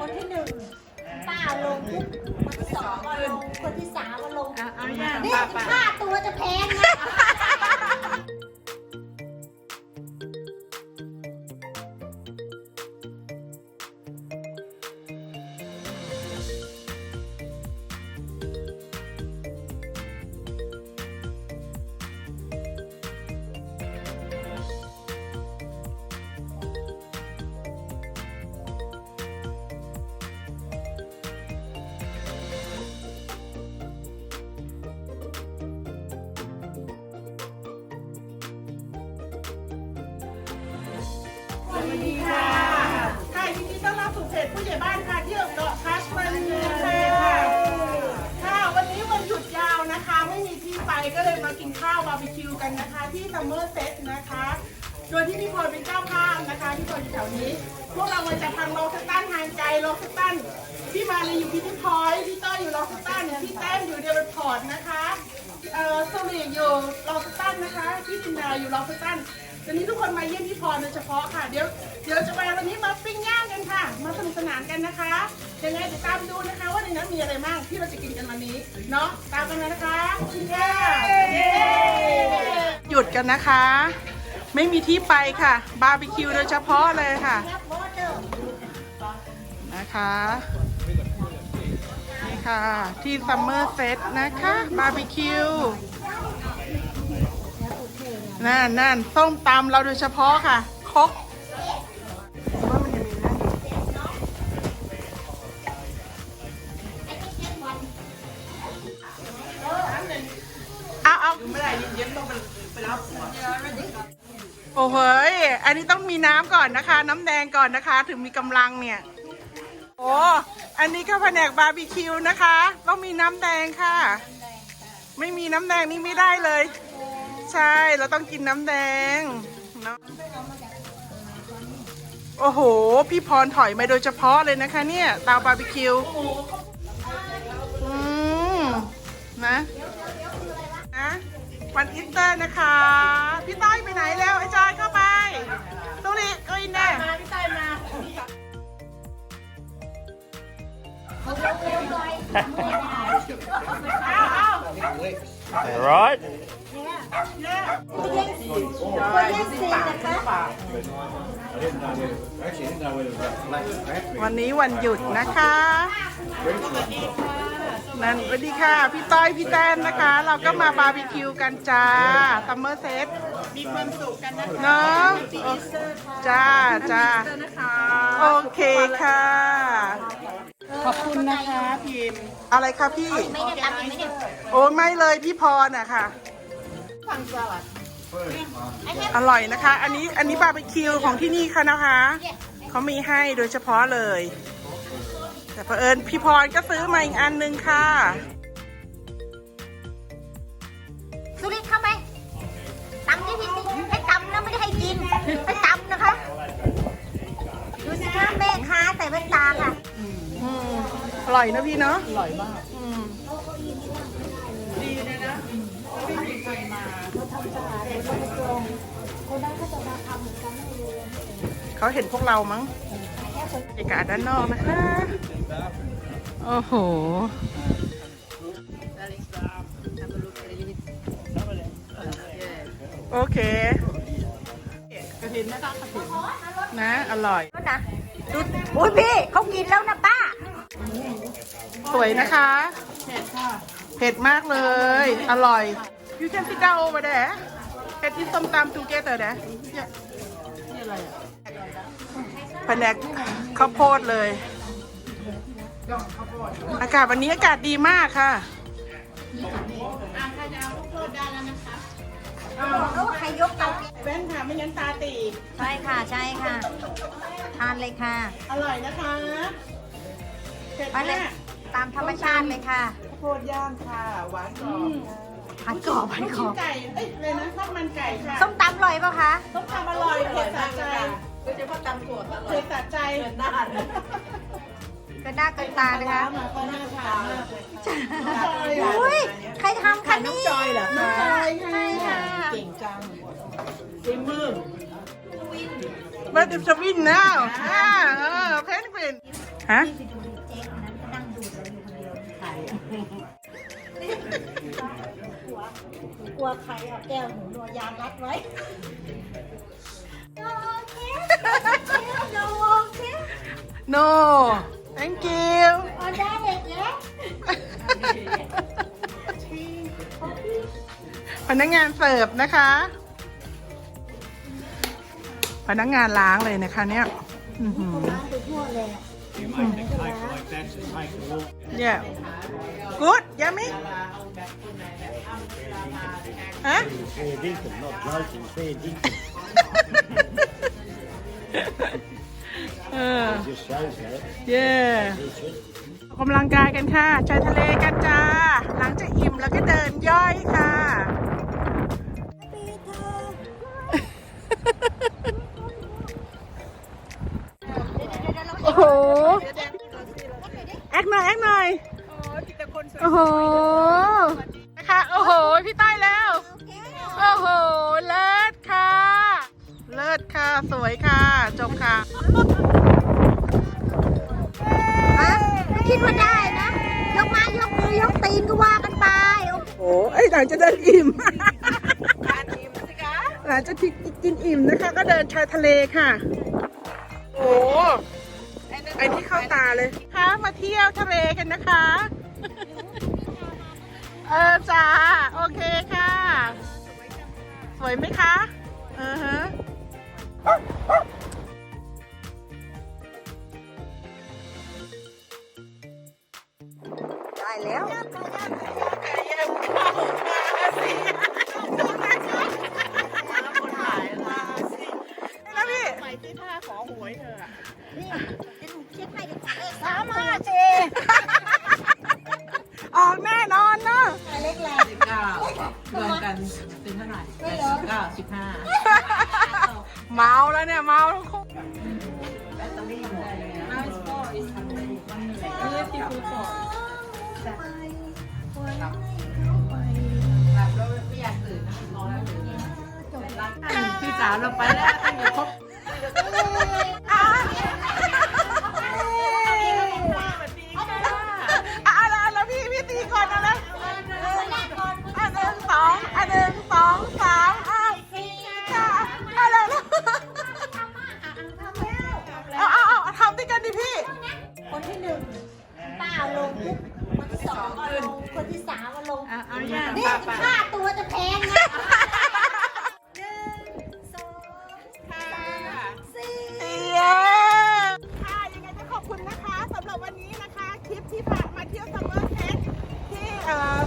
คนที่หนึ่งป้าลงปุ๊บคนที่สองก็ลงคนที่สามก็ลง เอาเอาย่างนี่ป้าป้า ค่าตัวจะแพงนะ ผู้ใหญ่บ้านค่ะที่เกาะคัชมันค่ะค่ะวันนี้วันหยุดยาวนะคะ ไม่มีที่ไปก็เลยมากินข้าวบาร์บีคิวกันนะคะ ที่ซัมเมอร์เซตนะคะ โดยที่พี่พลเป็นเจ้าภาพนะคะพี่พลอยู่แถวนี้ พวกเรามาจากทางโลสตันทางไกลโลสตันพี่มาลีอยู่ที่พี่พลอยพี่ต้อยอยู่โลสตันพี่แต้มอยู่เดวิดพอร์ตนะคะเอ่อสุริอยู่ลอสตันนะคะพี่จินดาอยู่ลอสตัน วันนี้ทุกคนมาเยี่ยมพี่พรโดยเฉพาะค่ะ เดี๋ยวเดี๋ยวจะไปวันนี้มาปิ้งย่างกันค่ะ มาสนุกสนานกันนะคะยังไงเดี๋ยวตามดูนะคะ ว่าในนั้นมีอะไรบ้างที่เราจะกินกันวันนี้เนาะตามกันมานะคะคุณย่าหยุดกันนะคะ ไม่มีที่ไปค่ะ บาร์บีคิวโดยเฉพาะเลยค่ะนะคะนี่ค่ะ ที่ซัมเมอร์เซตนะคะ บาร์บีคิว นั่นนั่นส้มตำเราโดยเฉพาะค่ะครกว่ามันยังมีนั่นอยู่เอาเอาไม่ได้เย็นๆต้องไปรับโอ้โหยอันนี้ต้องมีน้ำก่อนนะคะ น้ำแดงก่อนนะคะ ถึงมีกำลังเนี่ย โอ้อันนี้ข้าวแผนกบาร์บีคิวนะคะ ต้องมีน้ำแดงค่ะ ไม่มีน้ำแดงนี่ไม่ได้เลย ใช่ เราต้องกินน้ำแดงเนาะโอ้โห พี่พรถอยมาโดยเฉพาะเลยนะคะเนี่ยเตาบาร์บีคิว อืมนะนะวันอีสเตอร์นะคะ พี่ต้อยไปไหนแล้วไอ้จอยเข้าไปตุลิก็อินแน่มาพี่ต้อยมา All right. คนแย่งซีนนะคะ วันนี้วันหยุดนะคะ นั่นสวัสดีค่ะ พี่ต้อยพี่แต้มนะคะ เราก็มาบาร์บีคิวกันจ้าซัมเมอร์เซตมีความสุขกันนะคะเนาะจ้าจ้าโอเคค่ะ ขอบคุณนะคะพิมพ์อะไรคะพี่ ไม่ได้รับไม่ได้โอ้ไม่เลยพี่พรอะค่ะ อร่อยนะคะ อันนี้อันนี้บาร์บีคิวของที่นี่ค่ะนะคะ เขามีให้โดยเฉพาะเลย แต่เผอิญพี่พรก็ซื้อมาอีกอันนึงค่ะสุรินทร์เข้าไหมตำที่พี่ให้ตำนะไม่ได้ให้กินให้ตำนะคะ ดูสิคะแม่ค้าใส่แว่นตาค่ะอืมอร่อยนะพี่เนาะอร่อยมาก อืมเขาเห็นพวกเรามั้งบรรยากาศด้านนอกนะคะ โอ้โหโอเคกระถินไหมคะกระถินนะ อร่อยนะดูอุ้ยพี่เขากินแล้วนะป้า สวยนะคะ เผ็ดค่ะ เผ็ดมากเลย อร่อย you can sit down over there เผ็ดที่ส้มตำ together นะเนี่ยนี่อะไรอะแผนกข้าวโพดเลย อากาศวันนี้อากาศดีมากค่ะเขาว่าใครยกเตาแว่นค่ะไม่งั้นตาตีใช่ค่ะใช่ค่ะ ทานเลยค่ะ อร่อยนะคะเผ็ดไปเลยมากตามธรรมชาติเลยค่ะ ข้าวโพดย่างค่ะ หวานกรอบผั ดกรอบผัดลูกกรชิ้อนบไก่ เอ้ยเลยนะข้าวมันไก่ค่ะส้มตำอร่อยเปล่าคะ ต้มตำอร่อยเผ็ดสะใจโดยเฉพาะตำถั่วอร่อยเผ็ดสะใจเผ็ดหน้าเกินหน้าเกินตานะคะ มาก็น่าทานมากเลยอุ้ยใครทำคะนี่ จอยเหรอคะจอยใช่ค่ะ เก่งจังฝีมือ But it's a win now อ่าเอ กลัวกลัวใครเอาแก้วหนูนัวยางรัดไว้โอเคโอเค no thank you เอาได้เด็กแล้วพนักงานเสิร์ฟนะคะ พนักงานล้างเลยนะคะเนี่ย อื้อหือ ล้างไปทั่วเลยอะ You make the cake like that to take the water. yeah good yummy ฮะ Fair dinkum, not joking, fair dinkum. เออ Just shows that. เย่ออกกำลังกายกันค่ะชายทะเลกันจ้า หลังจากอิ่มแล้วก็เดินย่อยค่ะ ลิศค่ะ สวยค่ะ จบค่ะฮะคิดว่าได้นะ ยกไม้ยกมือยกตีนก็ว่ากันไป โอ้ไอยหลังจะเดินอิ่มหลังจะทิกินอิ่มนะคะ ก็เดินชายทะเลค่ะ โอ้ไอที่เข้าตาเลยค่ะมาเที่ยวทะเลกันนะคะ เออจ้า โอเคค่ะ สวยไหมคะ อือฮะ ได้แล้วแล้วพี่ไปที่ท่าขอหวยเธออะนี่จะหนูเช็คให้ดีกว่าเลขสามมาเจออกแน่นอนเนาะเลขแรงเก้ารวมกันเป็นเท่าไหร่แปดสิบเก้าสิบห้า เมาแล้วเนี่ยเมาทั้งคู่พี่สาวเราไปแล้วตั้งแต่ครบ คนที่สองเอาลงคนที่สามเอาลงเอาอย่างนี่ป้าป้าค่าตัวจะแพงนะหนึ่งสองสามสี่เย้ค่ะยังไงก็ขอบคุณนะคะสำหรับวันนี้นะคะ คลิปที่พามาเที่ยวซัมเมอร์เทสที่เอ่อ